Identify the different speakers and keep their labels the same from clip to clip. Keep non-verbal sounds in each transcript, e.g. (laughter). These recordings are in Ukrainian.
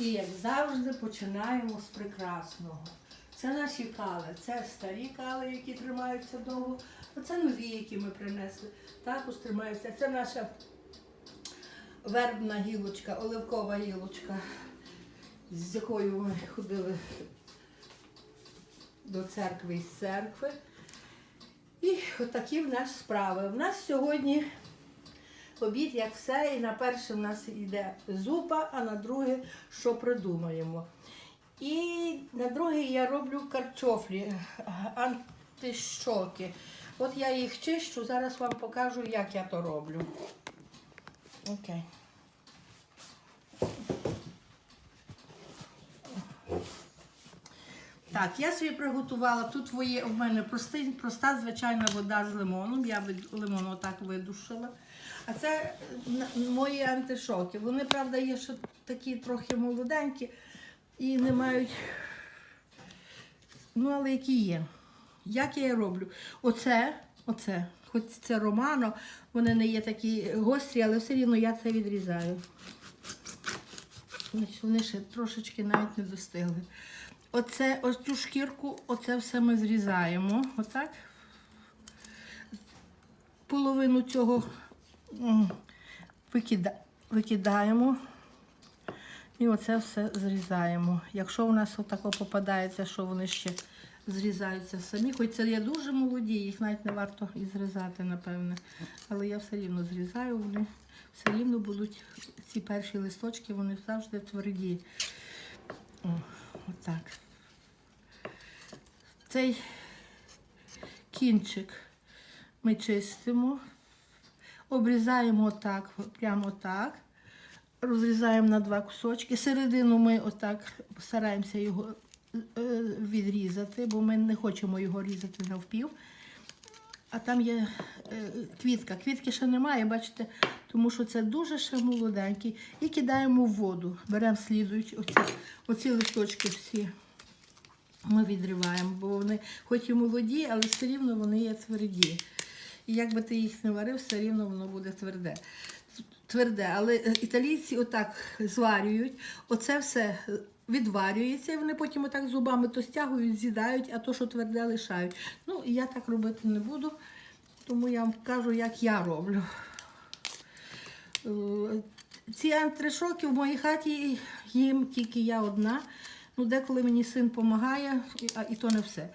Speaker 1: І як завжди починаємо з прекрасного. Це наші кали, це старі кали, які тримаються довго. Оце нові, які ми принесли. Також тримаються. Це наша вербна гілочка, оливкова гілочка, з якою ми ходили до церкви і з церкви. І отакі в нас справи. В нас сьогодні обід, як все, і на перше в нас йде зупа, а на друге, що придумаємо. І на друге я роблю картофлі, е, антищоки. От я їх чищу, зараз вам покажу, як я то роблю. Окей. Так, я собі приготувала. Тут в мене простий, проста звичайна вода з лимоном. Я лимон отак видушила. А це мої антишоки. Вони, правда, є ще такі трохи молоденькі і не мають. Ну, але які є. Як я роблю? Оце, оце, хоч це романо, вони не є такі гострі, але все рівно я це відрізаю. Вони ще трошечки навіть не достигли. Оце, ось цю шкірку, оце все ми зрізаємо. Отак. Половину цього викида, викидаємо. І оце все зрізаємо. Якщо у нас отако попадається, що вони ще зрізаються самі, хоч це є дуже молоді, їх навіть не варто і зрізати, напевне. Але я все рівно зрізаю, вони все рівно будуть, ці перші листочки, вони завжди тверді. О, отак. Цей кінчик ми чистимо, обрізаємо отак, прямо так. Розрізаємо на два кусочки. Середину ми отак стараємося його е, відрізати, бо ми не хочемо його різати навпів. А там є е, квітка. Квітки ще немає, бачите, тому що це дуже ще молоденький. І кидаємо в воду. Беремо слідуючі, оці, оці листочки всі ми відриваємо, бо вони хоч і молоді, але все рівно вони є тверді. І як би ти їх не варив, все рівно воно буде тверде. Тверде, але е, італійці отак зварюють, оце все відварюється, і вони потім отак зубами то стягують, з'їдають, а то, що тверде, лишають. Ну, я так робити не буду, тому я вам кажу, як я роблю. Е, Ці антришоки в моїй хаті їм тільки я одна. Ну, деколи мені син допомагає, і то не все.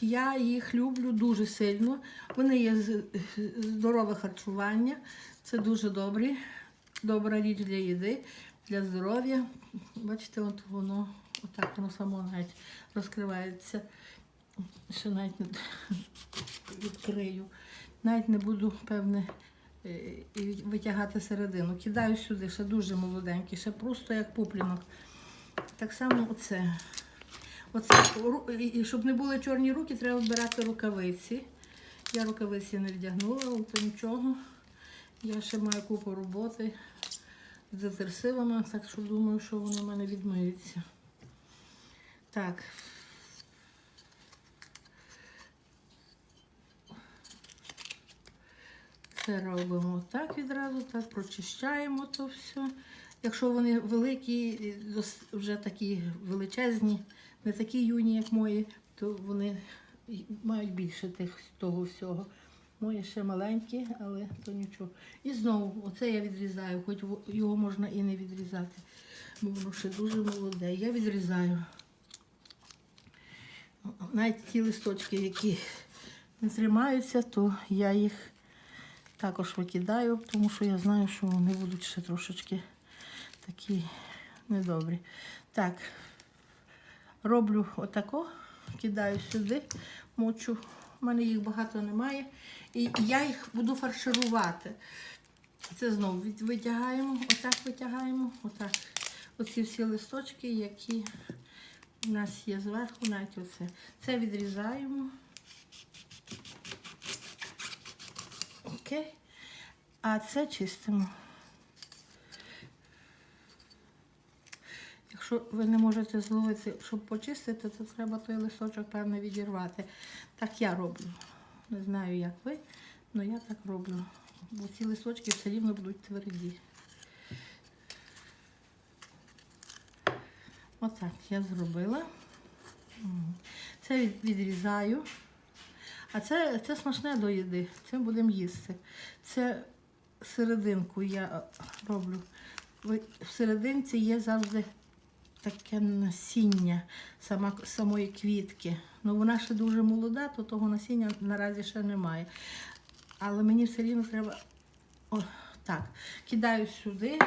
Speaker 1: Я їх люблю дуже сильно. Вони є здорове харчування, це дуже добрі, добра річ для їди, для здоров'я. Бачите, от воно отак воно само навіть розкривається. Ще навіть не (laughs) відкрию. Навіть не буду, певне, е, витягати середину. Кидаю сюди, ще дуже молоденький, ще просто як пуплінок. Так само оце. Оце, і- щоб не були чорні руки, треба вбирати рукавиці. Я рукавиці не вдягнула, але нічого. Я ще маю купу роботи з атерсивами, так що думаю, що вони в мене відмиються. Так. Це робимо так відразу, так прочищаємо то все. Якщо вони великі, вже такі величезні, не такі юні, як мої, то вони мають більше тих, того всього. Мої ще маленькі, але то нічого. І знову, оце я відрізаю, хоч його можна і не відрізати, бо воно ще дуже молоде. Я відрізаю. Навіть ті листочки, які не тримаються, то я їх також викидаю, тому що я знаю, що вони будуть ще трошечки такі недобрі. Так, роблю отако, кидаю сюди, мочу. У мене їх багато немає. І я їх буду фарширувати. Це знову витягаємо, отак витягаємо, отак. Оці всі листочки, які у нас є зверху, навіть оце. Це відрізаємо. Окей. А це чистимо. Якщо ви не можете зловити, щоб почистити, то треба той листочок, певно, відірвати. Так я роблю. Не знаю, як ви, але я так роблю. Бо ці листочки все рівно будуть тверді. Отак я зробила. Це відрізаю. А це, це смачне до їди. Це будемо їсти. Це серединку я роблю. В серединці є завжди таке насіння сама, самої квітки. Ну вона ще дуже молода, то того насіння наразі ще немає. Але мені все рівно треба о, так. Кидаю сюди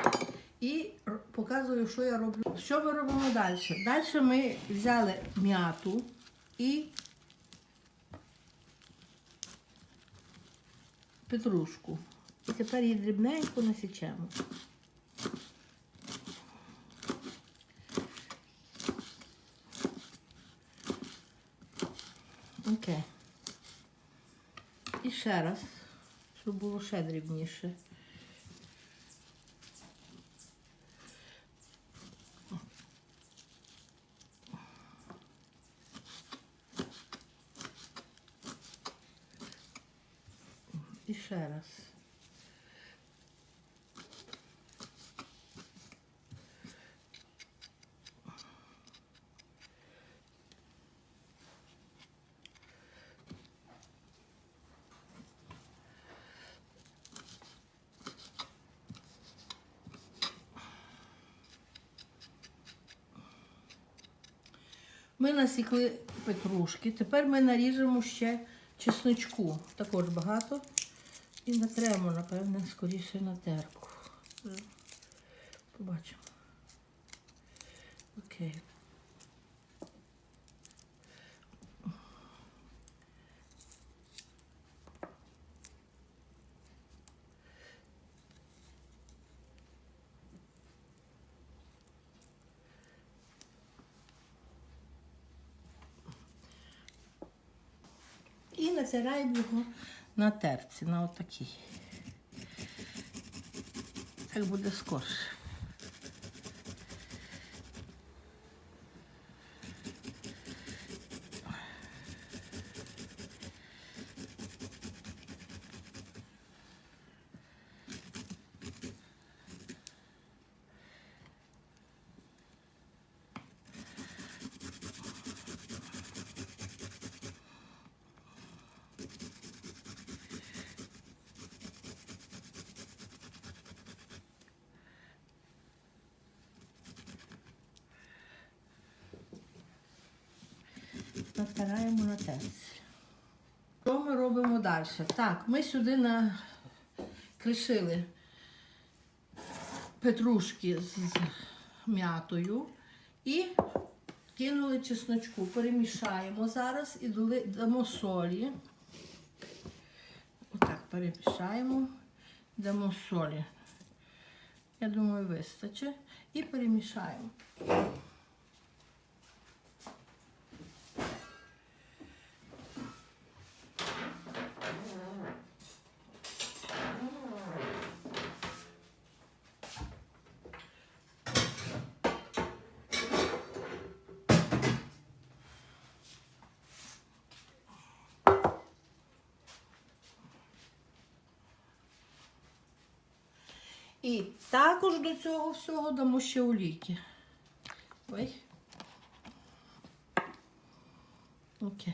Speaker 1: і показую, що я роблю. Що ми робимо далі? Далі ми взяли м'яту і петрушку. І тепер її дрібненько насічемо. Окей. І ще раз, щоб було ще дрібніше. І ще раз. Ми насікли петрушки. Тепер ми наріжемо ще чесночку. Також багато. І натремо, напевне, скоріше на терку. Побачимо. Окей. Натираємо його на терці, на отакій. Так буде скорше. Натираємо на терці. Що ми робимо далі? Так, ми сюди накришили петрушки з м'ятою і кинули чесночку. Перемішаємо зараз і дамо солі. Отак перемішаємо, дамо солі. Я думаю, вистачить. І перемішаємо. І також до цього всього дамо ще олійки. Ой. Окей.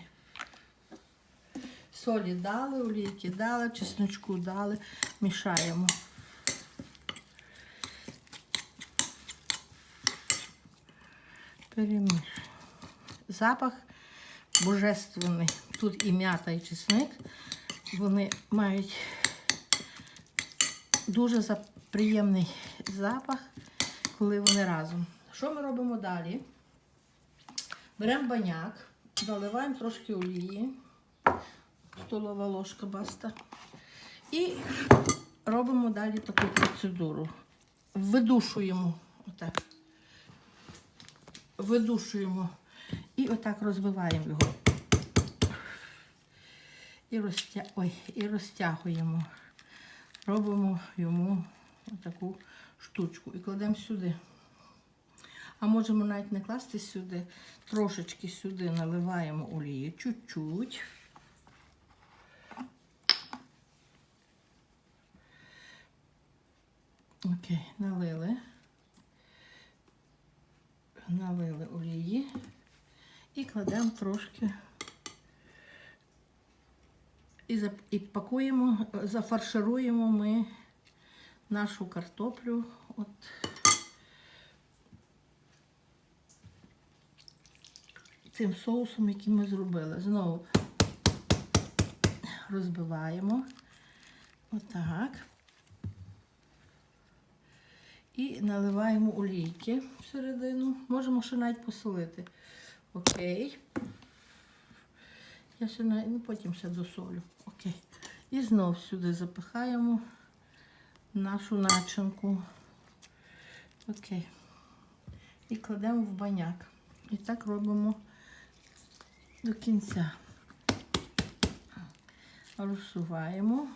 Speaker 1: Солі дали, олійки дали, чесночку дали, мішаємо. Перемішуємо. Запах божественний. Тут і м'ята, і чесник. Вони мають дуже приємний запах, коли вони разом. Що ми робимо далі? Беремо баняк, наливаємо трошки олії, столова ложка баста. І робимо далі таку процедуру. Видушуємо. Отак. Видушуємо. І отак розбиваємо його. І, розтя... Ой, і розтягуємо. Робимо йому таку штучку і кладемо сюди. А можемо навіть не класти сюди, трошечки сюди наливаємо олію, чуть-чуть. Окей, налили. налили олії і кладемо трошки і, і пакуємо, зафаршируємо ми нашу картоплю. От. Цим соусом, який ми зробили. Знову розбиваємо. Отак. І наливаємо олійки всередину. Можемо ще навіть посолити. Окей. Я ще ну, потім ще досолю. І знов сюди запихаємо нашу начинку. Окей. І кладемо в баняк. І так робимо до кінця. Розсуваємо,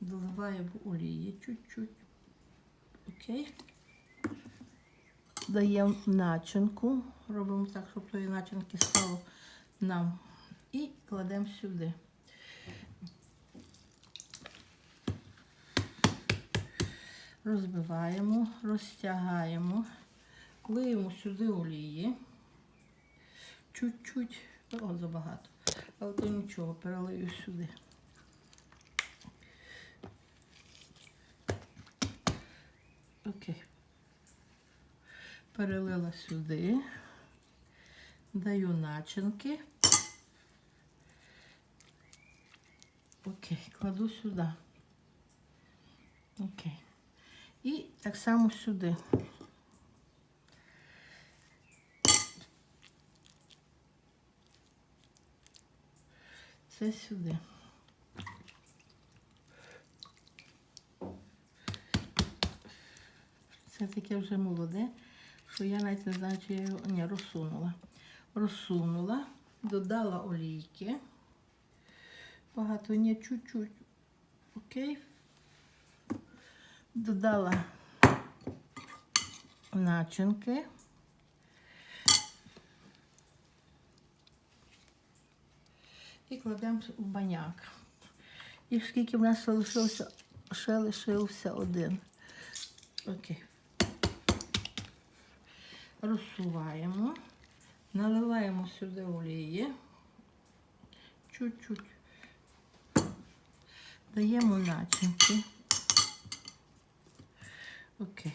Speaker 1: доливаємо олії чуть-чуть. Окей. Даємо начинку. Робимо так, щоб тої начинки стало нам. І кладемо сюди. Розбиваємо, розтягаємо, лиємо сюди олії. Чуть-чуть, о, забагато. Але то нічого, перелию сюди. Окей. Перелила сюди. Даю начинки. Окей, кладу сюди. Окей. І так само сюди. Це сюди. Це таке вже молоде, що я навіть не знаю, чи я його ні, розсунула. Розсунула, додала олійки. Багато, ні, чуть-чуть. Окей. Додала начинки. І кладемо в баняк. І скільки в нас залишилося, ще лишився один. Окей. Розсуваємо, наливаємо сюди олії. Чуть-чуть. Даємо начинки. Окей.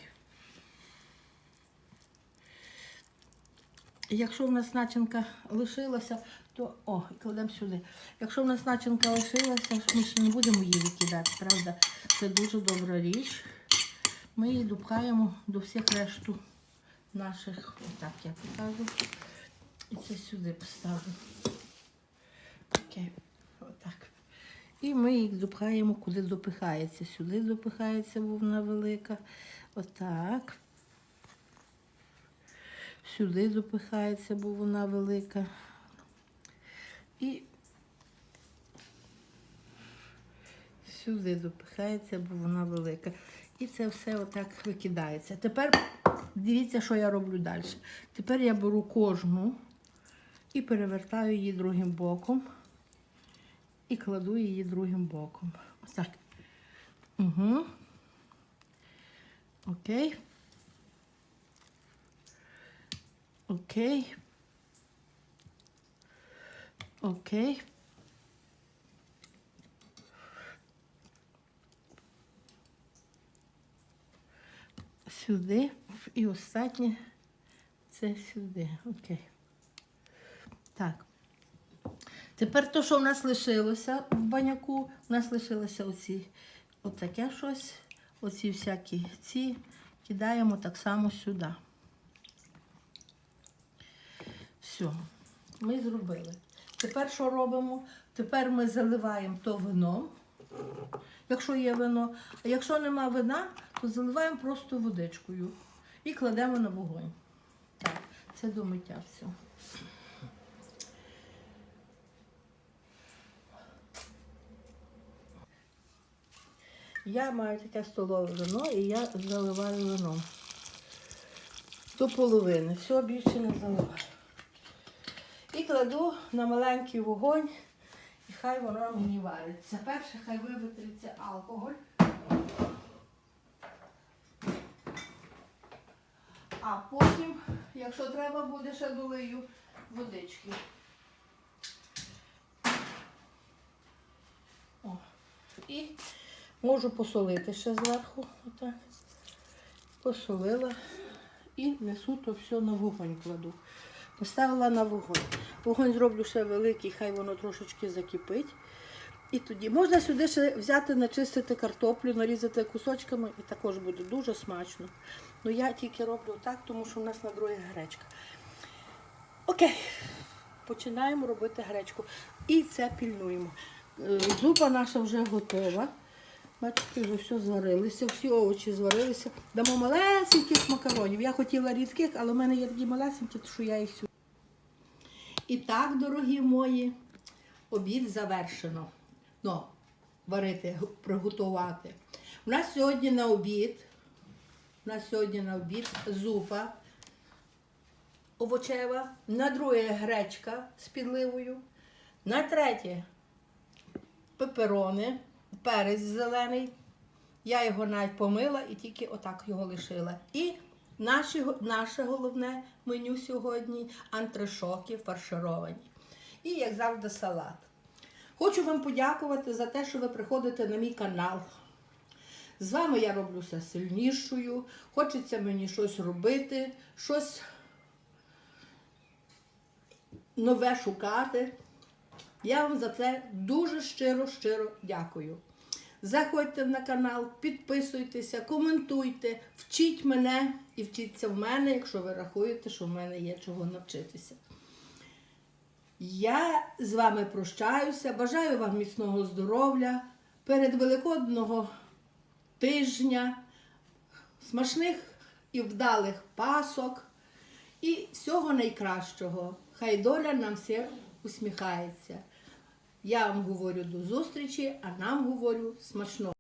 Speaker 1: Якщо в нас начинка лишилася, то о, кладемо сюди. Якщо в нас начинка лишилася, ми ще не будемо її викидати, правда? Це дуже добра річ. Ми її допхаємо до всіх решту наших. Отак я покажу. І це сюди поставлю. Окей. І ми їх допхаємо, куди допихається. Сюди допихається, бо вона велика. Отак. Сюди допихається, бо вона велика. І сюди допихається, бо вона велика. І це все отак викидається. Тепер дивіться, що я роблю далі. Тепер я беру кожну і перевертаю її другим боком. І кладу її другим боком. Отак. Угу. Окей. Окей. Окей. Сюди і останнє це сюди. Окей. Так. Тепер то, що в нас лишилося в баняку, у нас лишилося оці, отаке щось, оці всякі ці кидаємо так само сюди. Все, ми зробили. Тепер що робимо? Тепер ми заливаємо то вином, якщо є вино. А якщо нема вина, то заливаємо просто водичкою і кладемо на вогонь. Так, це до миття все. Я маю таке столове вино і я заливаю вином. До половини. Все більше не заливаю. І кладу на маленький вогонь, і хай воно мені вариться. Перше хай вивітриться алкоголь. А потім, якщо треба, буде ще долию водички. І можу посолити ще зверху. Отак. Посолила і несу то все на вогонь кладу. Поставила на вогонь. Вогонь зроблю ще великий, хай воно трошечки закипить. І тоді можна сюди ще взяти, начистити картоплю, нарізати кусочками, і також буде дуже смачно. Ну я тільки роблю так, тому що в нас на друге гречка. Окей, починаємо робити гречку. І це пільнуємо. Е, Зупа наша вже готова. Бачите, вже все зварилося, всі овочі зварилися. Дамо малесеньких макаронів. Я хотіла рідких, але в мене є такі малесенькі, що я їх сюди. І так, дорогі мої, обід завершено. Ну, варити, приготувати. У нас сьогодні на обід, у нас сьогодні на обід зупа овочева, на друге гречка з підливою, на третє пеперони, перець зелений. Я його навіть помила і тільки отак його лишила. І наші, наше головне меню сьогодні антрешоки фаршировані. І, як завжди, салат. Хочу вам подякувати за те, що ви приходите на мій канал. З вами я роблюся сильнішою. Хочеться мені щось робити, щось нове шукати. Я вам за це дуже щиро, щиро дякую. Заходьте на канал, підписуйтеся, коментуйте, вчіть мене і вчіться в мене, якщо ви рахуєте, що в мене є чого навчитися. Я з вами прощаюся, бажаю вам міцного здоров'я, перед Великодного тижня, смачних і вдалих пасок і всього найкращого. Хай доля нам всім усміхається. Я вам говорю до зустрічі, а нам говорю смачного.